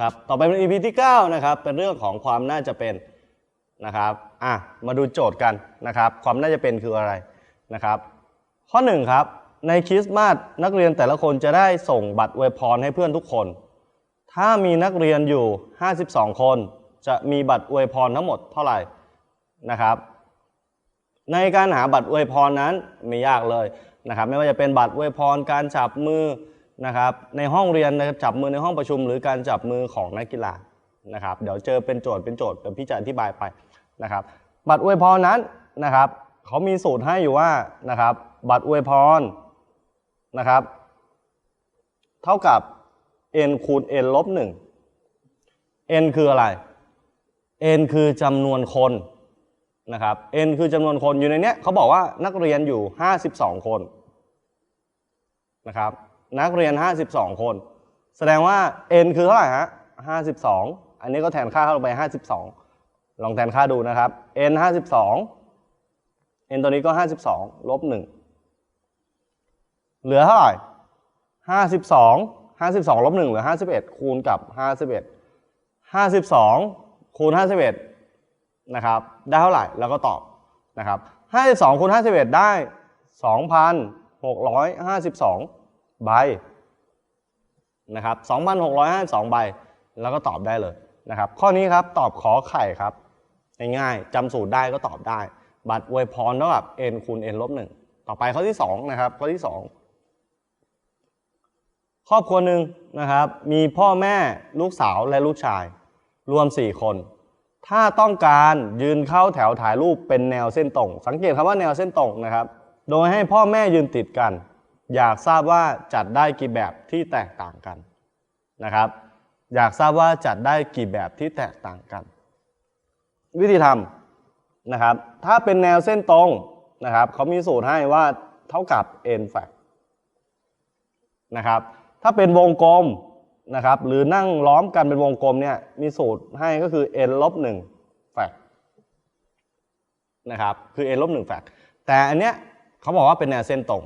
ครับต่อไปเป็น EP ที่9นะครับเป็นเรื่องของความน่าจะเป็นนะครับอะมาดูโจทย์กันนะครับความน่าจะเป็นคืออะไรนะครับข้อ1ครับในคริสต์มาสนักเรียนแต่ละคนจะได้ส่งบัตรอวยพรให้เพื่อนทุกคน ถ้ามีนักเรียนอยู่ 52 คน จะมีบัตรอวยพรทั้งหมดเท่าไหร่นะครับ ในการหาบัตรอวยพรนั้นไม่ยากเลยนะครับไม่ว่าจะเป็นบัตรอวยพรการจับมือ นะครับในห้องเรียนนะครับจับมือในห้องประชุม หรือการจับมือของนักกีฬานะครับเดี๋ยวเจอเป็นโจทย์เป็นโจทย์เดี๋ยวพี่จะอธิบายไปนะครับบัตรอวยพรนั้นนะครับเขามีสูตรให้อยู่ว่านะครับบัตรอวยพรนะครับเท่ากับ n คูณ n ลบ1 n คืออะไร n คือจำนวนคนนะครับ n คือจำนวนคนอยู่ในเนี้ยเขาบอกว่านักเรียนอยู่ 52 คนนะครับ นักเรียน 52 คน แสดงว่า n คือเท่าไหร่ฮะ 52 อันนี้ก็แทนค่าเข้าไป 52 ลองแทนค่าดูนะครับ n 52 n ตัวนี้ก็ 52 ลบ 1 เหลือเท่าไหร่ 52 52 ลบ 1 เหลือ 51 คูณกับ 51 52 คูณ 51 นะครับ ได้เท่าไหร่ แล้วก็ตอบนะครับ 52 คูณ 51 ได้ 2,652 ใบนะครับ2,652 ใบ แล้วก็ตอบได้เลยนะครับ ข้อนี้ครับตอบขอไข่ครับ ง่ายๆจำสูตรได้ก็ตอบได้ บัตรอวยพรเท่ากับ n คูณ n ลบ1ต่อไปข้อที่ 2 นะครับ ข้อที่ 2 ครอบครัวหนึ่งนะครับ มีพ่อแม่ลูกสาวและลูกชาย รวม 4 คน ถ้าต้องการยืนเข้าแถวถ่ายรูปเป็นแนวเส้นตรง สังเกตคำว่าแนวเส้นตรงนะครับ โดยให้พ่อแม่ยืนติดกัน อยากทราบว่าจัดได้กี่แบบที่แตกต่างกันนะครับ อยากทราบว่าจัดได้กี่แบบที่แตกต่างกัน วิธีทำนะครับ ถ้าเป็นแนวเส้นตรงนะครับเขามีสูตรให้ว่าเท่ากับ n f a c นะครับ ถ้าเป็นวงกลมนะครับ หรือนั่งล้อมกันเป็นวงกลมเนี่ยมีสูตรให้ก็คือ n ลบ1 fact นะครับ คือ n ลบ1 fact แต่อันเนี้ยเขาบอกว่าเป็นแนวเส้นตรง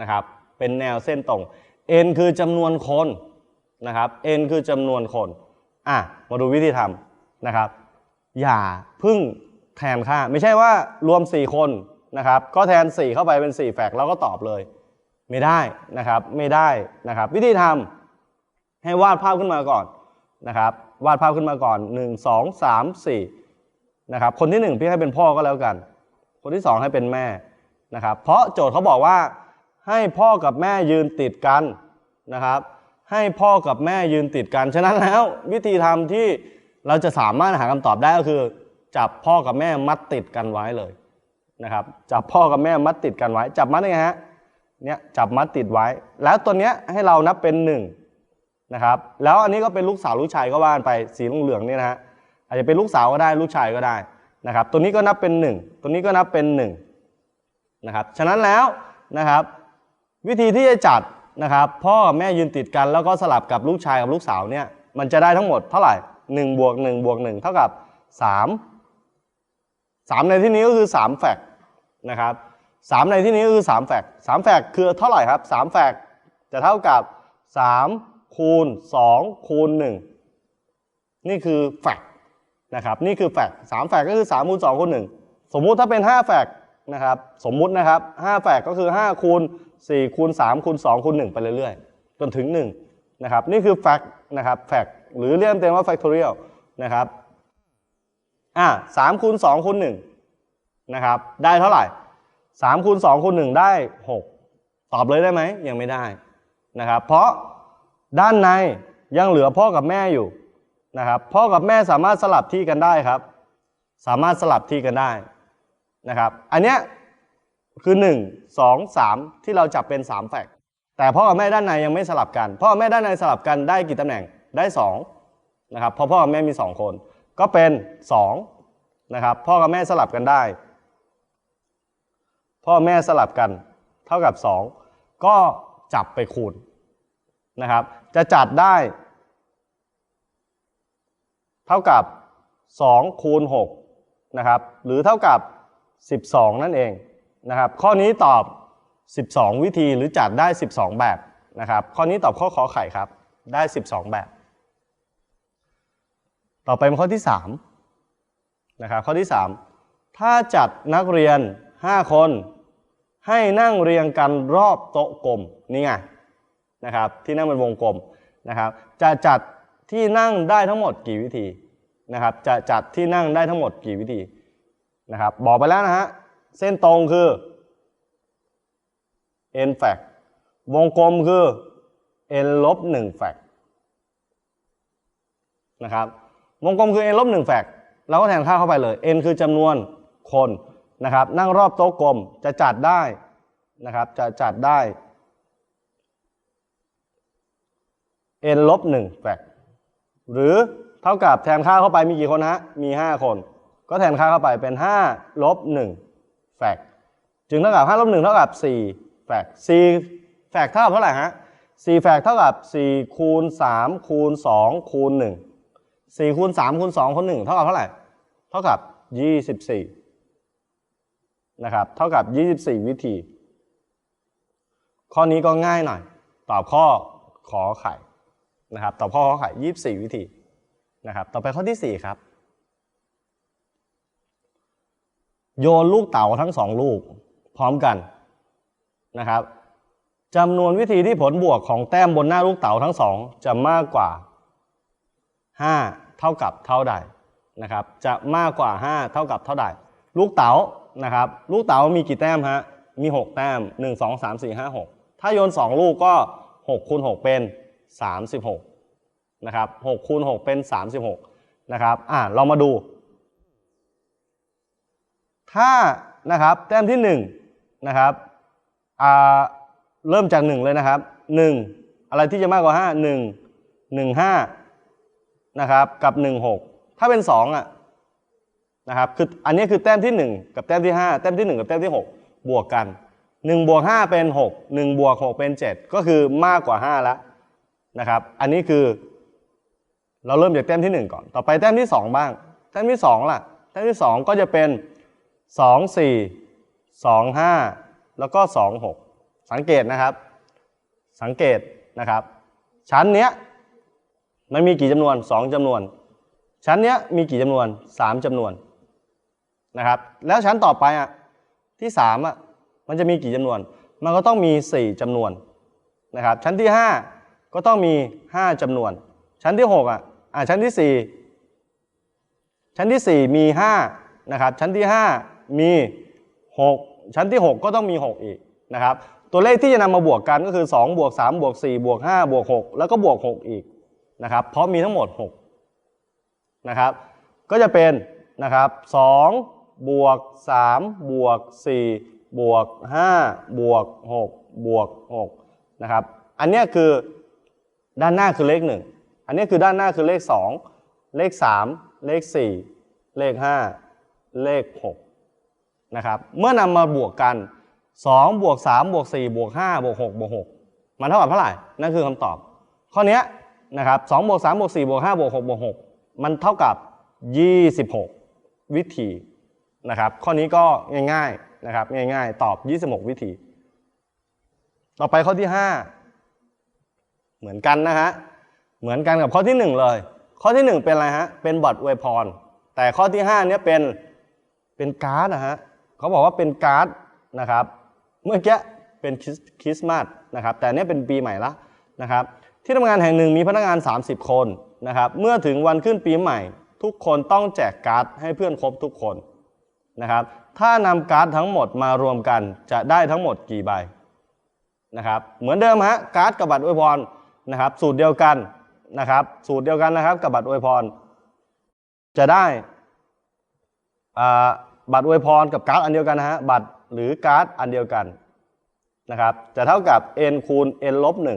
นะครับ เป็นแนวเส้นตรง n คือจำนวนคนนะครับ n คือจำนวนคนอะมาดูวิธีทำนะครับ อย่าพึ่งแทนค่า ไม่ใช่ว่ารวม 4 คนนะครับ ก็แทน 4 เข้าไปเป็น 4 แฟกแล้วก็ตอบเลย ไม่ได้นะครับ ไม่ได้นะครับ วิธีทำให้วาดภาพขึ้นมาก่อนนะครับ วาดภาพขึ้นมาก่อน 1 2 3 4นะครับ คนที่ 1 พี่ให้เป็นพ่อก็แล้วกัน คนที่ 2 ให้เป็นแม่นะครับ เพราะโจทย์เขาบอกว่า ให้พ่อกับแม่ยืนติดกันนะครับ ให้พ่อกับแม่ยืนติดกัน ฉะนั้นแล้ววิธีทำที่เราจะสามารถหาคำตอบได้ก็คือ จับพ่อกับแม่มัดติดกันไว้เลยนะครับจับพ่อกับแม่มัดติดกันไว้ จับมัดยังไงฮะเนี่ยจับมัดติดไว้ แล้วตัวเนี้ยให้เรานับเป็น1นนะครับ แล้วอันนี้ก็เป็นลูกสาวลูกชายก็ว่านไปสีเหลืองเนี่ยนะฮะอาจจะเป็นลูกสาวก็ได้ลูกชายก็ได้นะครับ ตัวนี้ก็นับเป็น1ตัวนี้ก็นับเป็น1นะครับฉะนั้นแล้วนะครับ วิธีที่จะจัดนะครับพ่อแม่ยืนติดกันแล้วก็สลับกับลูกชายกับลูกสาวเนี่ยมันจะได้ทั้งหมดเท่าไหร่1บวก1บวก1เท่ากับ 3 3 ในที่นี้ก็คือ 3 แฟกนะครับ3ในที่นี้ก็คือ 3 แฟก3แฟกคือเท่าไหร่ครับ 3 แฟกจะเท่ากับ 3 คูณ 2 คูณ 1 นี่คือแฟกนะครับนี่คือแฟกต์3แฟกก็คือ3คูณ2คูณ1สมมุติถ้าเป็น 5 แฟกนะครับสมมุตินะครับ5แฟกก็คือ 5 คูณ 4คูณ3คูณ2คูณ1ไปเรื่อยๆ จนถึง 1 นะครับ นี่คือแฟกต์นะครับแฟกต์หรือเรียกเต็มว่า factorial นะครับอะ3คูณ2คูณ1นะครับ ได้เท่าไหร่3คูณ2คูณ1ได้6ตอบเลยได้ไหมยังไม่ได้นะครับ เพราะด้านในยังเหลือพ่อกับแม่อยู่นะครับ พ่อกับแม่สามารถสลับที่กันได้ครับ สามารถสลับที่กันได้นะครับ อันเนี้ย คือ 1 2 3 ที่เราจับเป็น 3 แฟกแต่พ่อกับแม่ด้านในยังไม่สลับกัน พ่อกับแม่ด้านในสลับกันได้กี่ตำแหน่งได้2นะครับเพราะพ่อกับแม่มี 2 คน ก็เป็น2นะครับพ่อกับแม่สลับกันได้ พ่อแม่สลับกัน เท่ากับ 2 ก็จับไปคูณนะครับ จะจัดได้ เท่ากับ2คูณ6นะครับหรือเท่ากับ 12 นั่นเอง นะครับ ข้อนี้ตอบ 12 วิธีหรือจัดได้ 12 แบบนะครับ ข้อนี้ตอบข้อขอไข่ครับ ได้ 12 แบบ ต่อไปเป็นข้อที่3นะครับ ข้อที่ 3 ถ้าจัดนักเรียน 5 คน ให้นั่งเรียงกันรอบโต๊ะกลมนี่ไงนะครับ ที่นั่งเป็นวงกลมนะครับ จะจัดที่นั่งได้ทั้งหมดกี่วิธีนะครับ จะจัดที่นั่งได้ทั้งหมดกี่วิธีนะครับ บอกไปแล้วนะฮะ เส้นตรงคือ n fact วงกลมคือ n ลบ1 fact นะครับวงกลมคือ n ลบ1 fact เราก็แทนค่าเข้าไปเลย n คือจำนวนคนนะครับนั่งรอบโต๊ะกลมจะจัดได้นะครับจะจัดได้ n ลบ1 fact หรือเท่ากับแทนค่าเข้าไปมีกี่คนฮะมี 5 คน ก็แทนค่าเข้าไปเป็น5ลบ1 fact จึงเท่ากับ5ลบ1เท่ากับ4 fact 4 fact เท่ากับเท่าไหร่ฮะ4 fact เท่ากับ4คูณ3คูณ2คูณ1 4คูณ3คูณ2คูณ1เท่ากับเท่าไหร่เท่ากับ 24นะครับเท่ากับ 24 วิธี ข้อนี้ก็ง่ายหน่อย ตอบข้อขอไข่นะครับตอบข้อขอไข่ 24 วิธีนะครับต่อไปข้อที่ 4 ครับ โยนลูกเต๋าทั้งสองลูกพร้อมกันนะครับจำนวนวิธีที่ผลบวกของแต้มบนหน้าลูกเต๋าทั้งสองจะมากกว่า 5 เท่ากับเท่าใดนะครับจะมากกว่า 5 เท่ากับเท่าใด ลูกเต๋านะครับลูกเต๋ามีกี่แต้มฮะมี 6 แต้ม 1 2 3 4 5 6 ถ้าโยน 2 ลูกก็6คูณ6เป็น 36นะครับ6คูณ6เป็น 36นะครับอ่าเรามาดู ถ้านะครับแต้มที่1นะครับเริ่มจาก 1 เลยนะครับ 1 อะไรที่จะมากกว่า 5 1 1 5นะครับกับ 1 6 ถ้าเป็น2อะนะครับคืออันนี้คือแต้มที่ 1 กับแต้มที่ 5 แต้มที่ 1 กับแต้มที่ 6 บวกกัน 1 บวก 5 เป็น 6 1 บวก 6 เป็น 7 ก็คือมากกว่า 5 แล้วนะครับ อันนี้คือ เราเริ่มจากแต้มที่ 1 ก่อน ต่อไปแต้มที่ 2 บ้าง แต้มที่ 2 ล่ะ แต้มที่ 2 ก็จะเป็น 2 4 2 5 แล้วก็ 2 6 สังเกตนะครับ สังเกตนะครับ ชั้นเนี้ยมันมีกี่จำนวน 2จำนวน ชั้นเนี้ยมีกี่จำนวน 3จำนวนนะครับ แล้วชั้นต่อไปอะที่3อะมันจะมีกี่จำนวน มันก็ต้องมี 4จำนวนนะครับ ชั้นที่ 5 ก็ต้องมี 5จำนวน ชั้นที่6อะอะชั้นที่ 4 ชั้นที่ 4 มี5นะครับ ชั้นที่ 5 มี 6 ชั้นที่ 6 ก็ต้องมี 6 อีกนะครับ ตัวเลขที่จะนำมาบวกกันก็คือ2บวก3บวก4บวก5บวก6แล้วก็บวก 6 อีกนะครับ เพราะมีทั้งหมด6นะครับ ก็จะเป็นนะครับ2บวก3บวก4บวก5บวก6บวก6นะครับ อันนี้คือด้านหน้าคือเลข 1 อันนี้คือด้านหน้าคือเลข 2 เลข 3 เลข 4 เลข 5 เลข 6 นะครับ เมื่อนำมาบวกกัน2บวก3บวก4บวก5บวก6บวก6มันเท่ากับเท่าไหร่ นั่นคือคำตอบ ข้อนี้นะครับ2บวก3บวก4บวก5บวก6บวก6มันเท่ากับ 26 วิธีนะครับ ข้อนี้ก็ง่ายๆนะครับ ง่ายๆ ตอบ 26 วิธี ต่อไปข้อที่ 5 เหมือนกันนะฮะ เหมือนกันกับข้อที่ 1 เลย ข้อที่ 1 เป็นอะไรฮะ เป็นบอร์ดอวยพร แต่ข้อที่5เนี้ยเป็น เป็นการ์ดนะฮะ เขาบอกว่าเป็นการ์ดนะครับเมื่อกี้เป็นคริสต์มาสนะครับแต่เนี้ยเป็นปีใหม่ละนะครับที่ทำงานแห่งหนึ่งมีพนักงาน 30 คนนะครับเมื่อถึงวันขึ้นปีใหม่ ทุกคนต้องแจกการ์ดให้เพื่อนครบทุกคนนะครับถ้านำการ์ดทั้งหมดมารวมกันจะได้ทั้งหมดกี่ใบนะครับเหมือนเดิมฮะการ์ดกับบัตรอวยพรนะครับสูตรเดียวกันนะครับสูตรเดียวกันนะครับกับบัตรอวยพร จะได้อ่า บัตรอวยพรกับการ์ดอันเดียวกันนะฮะบัตรหรือการ์ดอันเดียวกันนะครับจะเท่ากับ n คูณ n ลบ1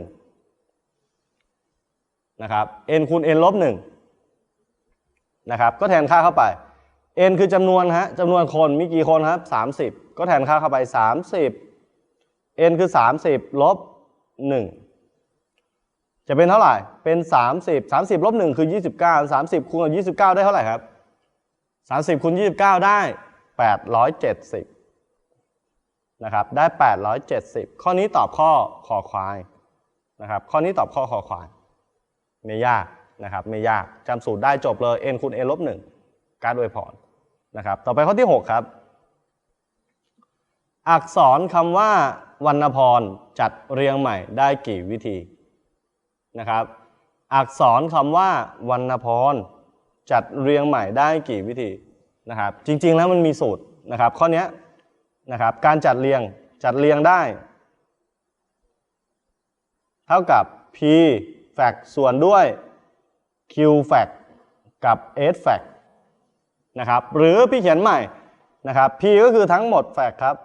นะครับ n คูณ n ลบ1นะครับก็แทนค่าเข้าไป n คือจำนวนฮะจำนวนคนมีกี่คนครับ 30 ก็แทนค่าเข้าไป 30 n คือ 30ลบ1จะเป็นเท่าไหร่เป็น 30 30ลบ1คือ 29 30คูณกับ29 ได้เท่าไหร่ครับ 30คูณ29 ได้ 870นะครับได้ 870 ข้อนี้ตอบข้อคอควายนะครับข้อนี้ตอบข้อคอควายไม่ยากนะครับไม่ยากจำสูตรได้จบเลย n คูณ n ลบ1การอวยพรนะครับต่อไปข้อที่ 6 ครับ อักษรคำว่าวรรณพรจัดเรียงใหม่ได้กี่วิธีนะครับอักษรคำว่าวรรณพรจัดเรียงใหม่ได้กี่วิธี นะครับจริง ๆ แล้วมันมีสูตรนะครับข้อนี้นะครับการจัดเรียงจัดเรียงได้ เท่ากับ p fact ส่วนด้วย q fact กับ s fact นะครับหรือพี่เขียนใหม่นะครับ p ก็คือทั้งหมด fact ครับ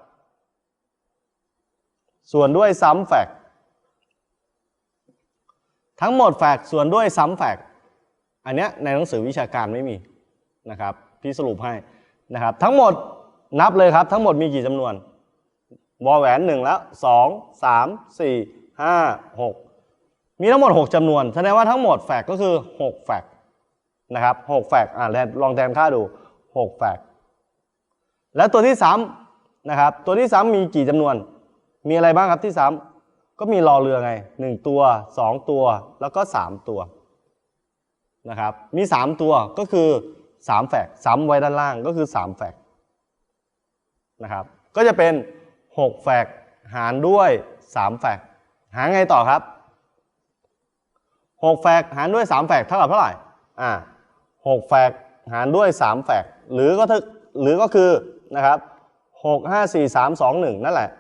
ส่วนด้วยซ้ำ fact ทั้งหมด fact ส่วนด้วยซ้ำ fact อันเนี้ยในหนังสือวิชาการไม่มีนะครับ พี่สรุปให้นะครับทั้งหมดนับเลยครับ ทั้งหมดมีกี่จำนวนวอแหวนหนึ่งแล้วสองสามสี่ห้าหกมีทั้งหมด 6จำนวนแสดงว่าทั้งหมดแฟกก็คือ 6 แฟกนะครับ6แฟกอ่าลองแทนค่าดู 6 แฟกแล้วตัวที่ซ้ำนะครับตัวที่ซ้ำมีกี่จำนวน มีอะไรบ้างครับที่ซ้ำก็มีรอเรือไง 1 ตัว 2 ตัวแล้วก็ 3 ตัวนะครับมี 3 ตัวก็คือ 3แฟกซ้ำไว้ด้านล่างก็คือ3แฟกนะครับก็จะเป็น 6 แฟกหารด้วย 3 แฟกหาไงต่อครับ 6 แฟกหารด้วย 3 แฟกเท่ากับเท่าไหร่อ่า6แฟกหารด้วย 3 แฟกหรือก็ทึกหรือก็คือนะครับ6 5 4 3 2 1 นั่นแหละ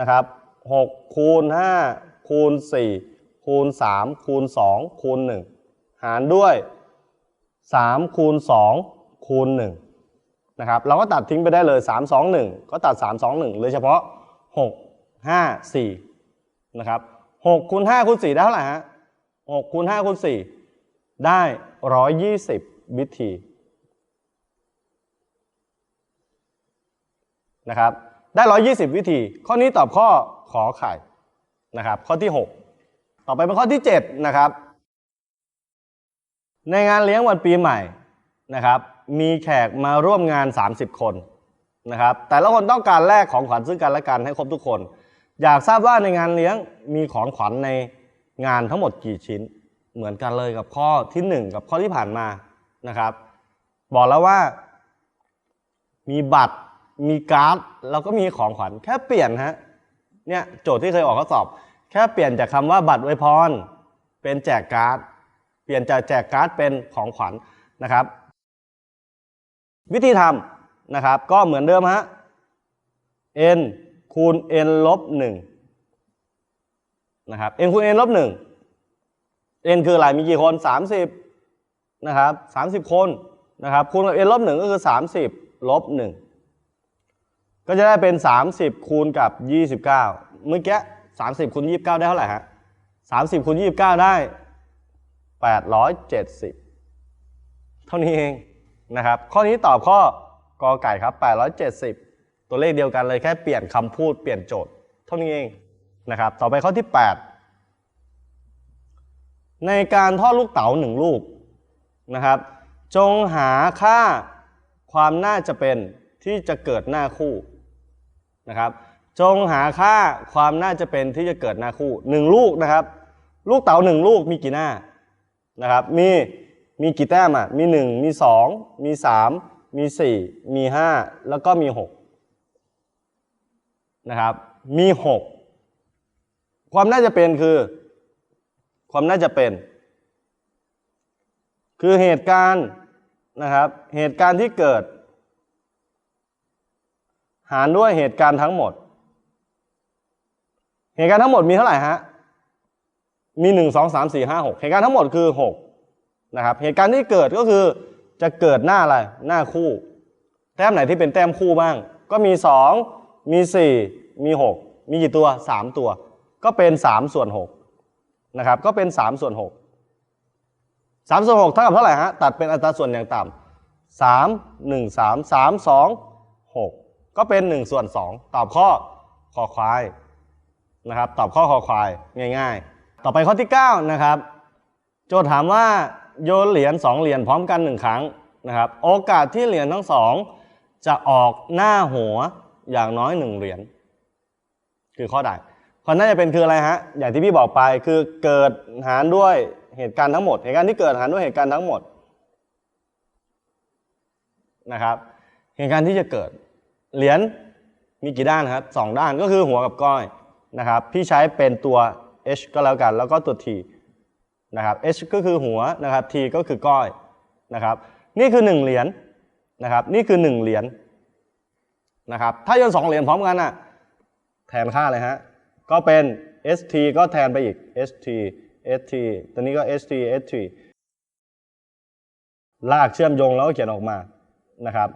นะครับ6คูณ5คูณ4คูณ3คูณ2คูณ1หารด้วย 3คูณ2คูณ1นะครับเราก็ตัดทิ้งไปได้เลย 3 2 1 ก็ตัด 3 2 1เลยเฉพาะ 6 5 4นะครับ6คูณ5คูณ4ได้เท่าไหร่ฮะ6คูณ5คูณ4ได้ 120 วิธีนะครับได้ 120 วิธี ข้อนี้ตอบข้อขอไข่นะครับข้อที่ 6 ต่อไปเป็นข้อที่ 7 นะครับ ในงานเลี้ยงวันปีใหม่นะครับ มีแขกมาร่วมงาน 30 คนนะครับ แต่ละคนต้องการแลกของขวัญซึ่งกันและกันให้ครบทุกคน อยากทราบว่าในงานเลี้ยงมีของขวัญในงานทั้งหมดกี่ชิ้น เหมือนกันเลยกับข้อที่ 1 กับข้อที่ผ่านมานะครับ บอกแล้วว่ามีบัตรมีการ์ดแล้วก็มีของขวัญแค่เปลี่ยนฮะเนี่ยโจทย์ที่เคยออกข้อสอบ แค่เปลี่ยนจากคำว่าบัตรอวพรเป็นแจกการ์ด เปลี่ยนจากแจกการ์ดเป็นของขวัญนะครับ วิธีทำนะครับ ก็เหมือนเดิมฮะ n คูณ n ลบ1นะครับ n คูณ n ลบ1 n คืออะไรมีกี่คน 30นะครับ30 คนนะครับคูณกับ n ลบ1ก็คือ 30ลบ1ก็จะได้เป็น 30 คูณกับ 29 เมื่อกี้ 30คูณ29 ได้เท่าไหร่ฮะ30คูณ29 ได้ 870 เท่านี้เองนะครับ ข้อนี้ตอบข้อกอไก่ครับ 870 ตัวเลขเดียวกันเลยแค่เปลี่ยนคำพูดเปลี่ยนโจทย์ เท่านี้เองนะครับ ต่อไปข้อที่ 8 ในการทอดลูกเต๋าหนึ่งลูกนะครับ จงหาค่าความน่าจะเป็นที่จะเกิดหน้าคู่นะครับ จงหาค่าความน่าจะเป็นที่จะเกิดหน้าคู่หนึ่งลูกนะครับ ลูกเต๋าหนึ่งลูกมีกี่หน้า นะครับ มีมีกี่แต้มอะ มี 1 มี 2 มี 3 มี 4 มี 5 แล้วก็มี 6 นะครับ มี 6 ความน่าจะเป็นคือ ความน่าจะเป็น คือเหตุการณ์นะครับ เหตุการณ์ที่เกิด หารด้วยเหตุการณ์ทั้งหมด เหตุการณ์ทั้งหมดมีเท่าไหร่ฮะ มีหนึ่งสองสามสี่ห้าหกเหตุการณ์ทั้งหมดคือหกนะครับเหตุการณ์ที่เกิดก็คือจะเกิดหน้าอะไรหน้าคู่ แต้มไหนที่เป็นแต้มคู่บ้าง ก็มีสองมีสี่มีหกมีกี่ตัวสามตัว ก็เป็นสามส่วนหกนะครับก็เป็นสามส่วนหกสามส่วนหกเท่ากับเท่าไหร่ฮะตัดเป็นอัตราส่วนอย่างต่ำสามหนึ่งสามสามสองหกก็เป็นหนึ่งส่วนสองตอบข้อคอควายนะครับตอบข้อคอควายง่าย ๆ ต่อไปข้อที่ 9 นะครับ โจทย์ถามว่าโยนเหรียญ2เหรียญพร้อมกัน 1 ครั้งนะครับ โอกาสที่เหรียญทั้งสองจะออกหน้าหัวอย่างน้อย 1 เหรียญคือข้อใดความน่าจะเป็นคืออะไรฮะอย่างที่พี่บอกไปคือเกิดหารด้วยเหตุการณ์ทั้งหมด เหตุการณ์ที่เกิดหารด้วยเหตุการณ์ทั้งหมดนะครับเหตุการณ์ที่จะเกิดเหรียญมีกี่ด้านครับสองด้านก็คือหัวกับก้อยนะครับ พี่ใช้เป็นตัว h ก็แล้วกัน แล้วก็ตัว t นะครับ h ก็คือหัวนะครับ t ก็คือก้อยนะครับนี่คือ 1 เหรียญนะครับนี่คือ 1 เหรียญนะครับถ้าโยน2เหรียญพร้อมกันอะแทนค่าเลยฮะก็เป็น st ก็แทนไปอีก st st ตัวนี้ก็ st st ลากเชื่อมโยงแล้วก็เขียนออกมานะครับ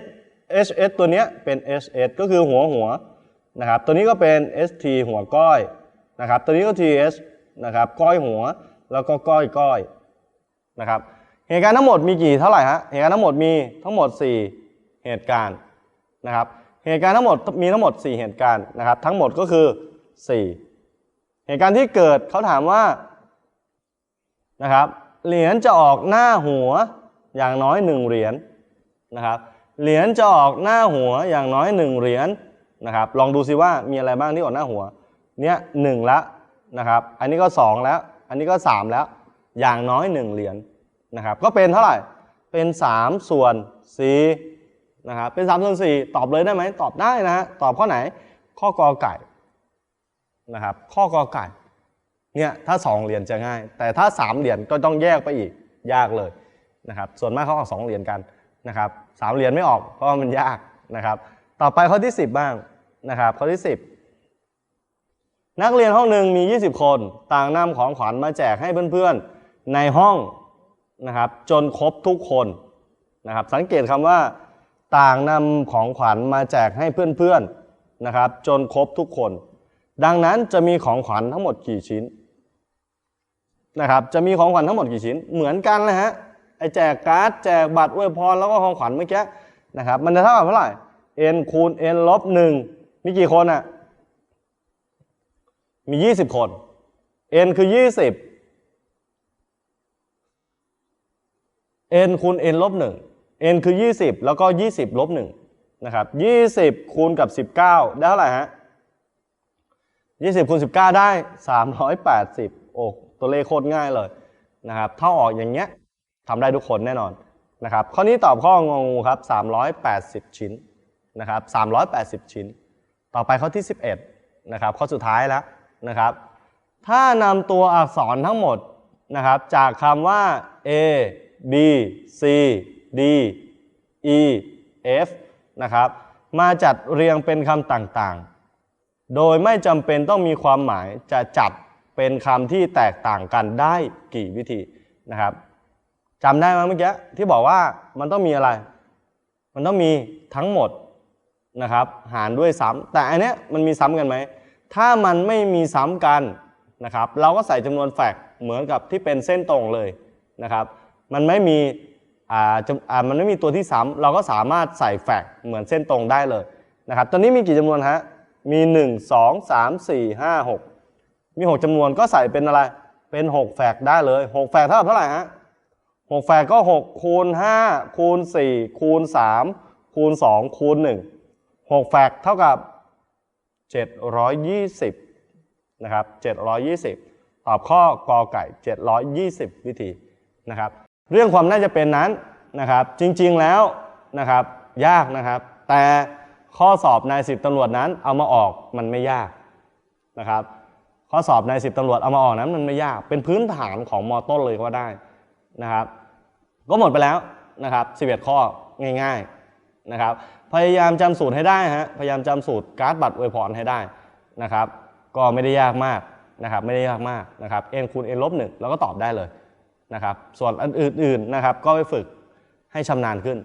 s h s ตัวเนี้ยเป็น s s ก็คือหัวหัว นะครับ ตัวนี้ก็เป็น s t หัวก้อยนะครับ ตัวนี้ก็ t s นะครับ ก้อยหัว แล้วก็ก้อยก้อยนะครับ เหตุการณ์ทั้งหมดมีกี่เท่าไหร่ฮะ เหตุการณ์ทั้งหมดมีทั้งหมด 4 เหตุการณ์นะครับ เหตุการณ์ทั้งหมดมีทั้งหมด 4 เหตุการณ์นะครับ ทั้งหมดก็คือ 4 เหตุการณ์ที่เกิดเขาถามว่านะครับ เหรียญจะออกหน้าหัวอย่างน้อย 1 เหรียญนะครับ เหรียญจะออกหน้าหัวอย่างน้อย 1 เหรียญ นะครับ ลองดูซิว่ามีอะไรบ้างที่ออกหน้าหัว เนี้ยหนึ่งละนะครับ อันนี้ก็ 2 แล้ว อันนี้ก็ 3 แล้ว อย่างน้อย 1 เหรียญนะครับ ก็เป็นเท่าไหร่ เป็น 3 ส่วน4นะครับ เป็น3ส่วน4ตอบเลยได้ไหม ตอบได้นะฮะ ตอบข้อไหน ข้อกอไก่นะครับ ข้อกอไก่ เนี่ยถ้า 2 เหรียญจะง่าย แต่ถ้า 3 เหรียญก็ต้องแยกไปอีก ยากเลยนะครับ ส่วนมากเขาออก2เหรียญกันนะครับสามเหรียญไม่ออกเพราะมันยากนะครับ ต่อไปข้อที่ 10 บ้าง นะครับข้อที่ 10 นักเรียนห้องหนึ่งมี 20 คน ต่างนำของขวัญมาแจกให้เพื่อนๆในห้องนะครับจนครบทุกคนนะครับสังเกตคำว่า ต่างนำของขวัญมาแจกให้เพื่อนๆนะครับจนครบทุกคน ดังนั้นจะมีของขวัญทั้งหมดกี่ชิ้นนะครับจะมีของขวัญทั้งหมดกี่ชิ้นเหมือนกันเลยฮะไอแจกการ์ดแจกบัตรอวยพรแล้วก็ของขวัญเมื่อกี้นะครับมันจะเท่ากับเท่าไหร่ n คูณ n ลบหนึ่ง มีกี่คนอะมี20คน n คือ20 n คูณ n ลบหนึ่ง n คือ20แล้วก็20ลบหนึ่งนะครับ20คูณกับ19ได้เท่าไหร่ฮะ20คูณ19ได้380โอ้ตัวเลขโคตรง่ายเลยนะครับถ้าออกอย่างเงี้ยทำได้ทุกคนแน่นอนนะครับข้อนี้ตอบข้องงูครับ380 ชิ้นนะครับ380 ชิ้น ต่อไปข้อที่ 11นะครับข้อสุดท้ายแล้วนะครับถ้านำตัวอักษรทั้งหมดนะครับจากคำว่า A B C D E F นะครับมาจัดเรียงเป็นคำต่างๆ โดยไม่จำเป็นต้องมีความหมายจะจัดเป็นคำที่แตกต่างกันได้กี่วิธีนะครับจำได้ไหมเมื่อกี้ที่บอกว่ามันต้องมีอะไร มันต้องมีทั้งหมด นะครับ หารด้วยซ้ำแต่อันเนี้ยมันมีซ้ำกันไหม ถ้ามันไม่มีซ้ำกันนะครับ เราก็ใส่จำนวนแฟกเหมือนกับที่เป็นเส้นตรงเลยนะครับ มันไม่มีอ่าจอ่ามันไม่มีตัวที่ซ้ำเราก็สามารถใส่แฟกเหมือนเส้นตรงได้เลยนะครับ ตอนนี้มีกี่จำนวนฮะ มี 1 2 3 4 5 6 มี 6จำนวนก็ใส่เป็นอะไร เป็น 6 แฟกได้เลย 6 แฟกเท่ากับเท่าไหร่ฮะ6แฟกก็ 6 คูณ 5 คูณ 4 คูณ 3 คูณ 2 คูณ 1 6 แฟกเท่ากับ 720 นะครับ 720 ตอบข้อกอไก่ 720 วิธีนะครับ เรื่องความน่าจะเป็นนั้นนะครับ จริงๆแล้วนะครับ ยากนะครับ แต่ข้อสอบนายสิบตำรวจนั้นเอามาออกมันไม่ยากนะครับ ข้อสอบนายสิบตำรวจเอามาออกนั้นมันไม่ยาก เป็นพื้นฐานของมอต้นเลยก็ได้นะครับ ก็หมดไปแล้วนะครับ11 ข้อง่าย ๆนะครับ พยายามจำสูตรให้ได้ฮะพยายามจำสูตรการ์ดบัตรอวยพรให้ได้นะครับ ก็ไม่ได้ยากมากนะครับไม่ได้ยากมากนะครับเอ็นคูณ n ลบหนึ่งเราก็ตอบได้เลยนะครับ ส่วนอันอื่นๆนะครับก็ไปฝึกให้ชำนาญขึ้น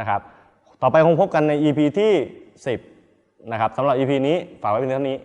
นะครับ ต่อไปคงพบกันใน EP ที่ 10นะครับสำหรับ EP นี้ฝากไว้เพียงเท่านี้